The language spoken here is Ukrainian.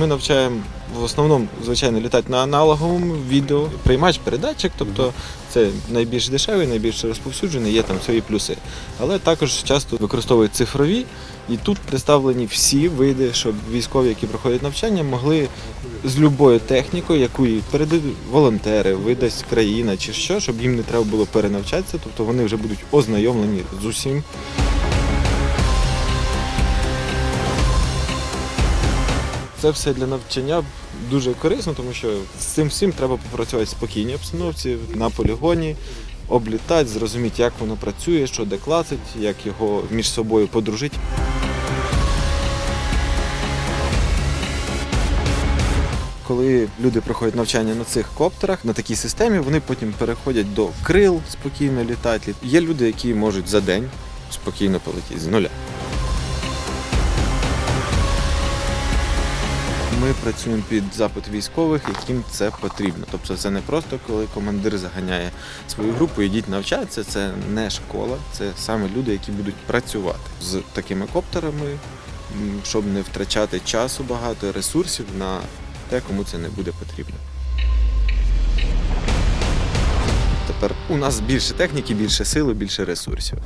Ми навчаємо в основному, звичайно, літати на аналоговому відео, приймач передатчик, тобто це найбільш дешевий, найбільш розповсюджений, є там свої плюси. Але також часто використовують цифрові, і тут представлені всі види, щоб військові, які проходять навчання, могли з любою технікою, яку передають волонтери, видасть країна чи що, щоб їм не треба було перенавчатися, тобто вони вже будуть ознайомлені з усім. Це все для навчання дуже корисно, тому що з цим всім треба попрацювати в спокійній обстановці, на полігоні, облітати, зрозуміти, як воно працює, що де клацать, як його між собою подружити. Коли люди проходять навчання на цих коптерах, на такій системі, вони потім переходять до крил спокійно літати. Є люди, які можуть за день спокійно полетіти з нуля. Ми працюємо під запит військових, яким це потрібно. Тобто це не просто коли командир заганяє свою групу, ідіть навчатися. Це не школа, це саме люди, які будуть працювати з такими коптерами, щоб не втрачати часу багато, ресурсів на те, кому це не буде потрібно. Тепер у нас більше техніки, більше сили, більше ресурсів.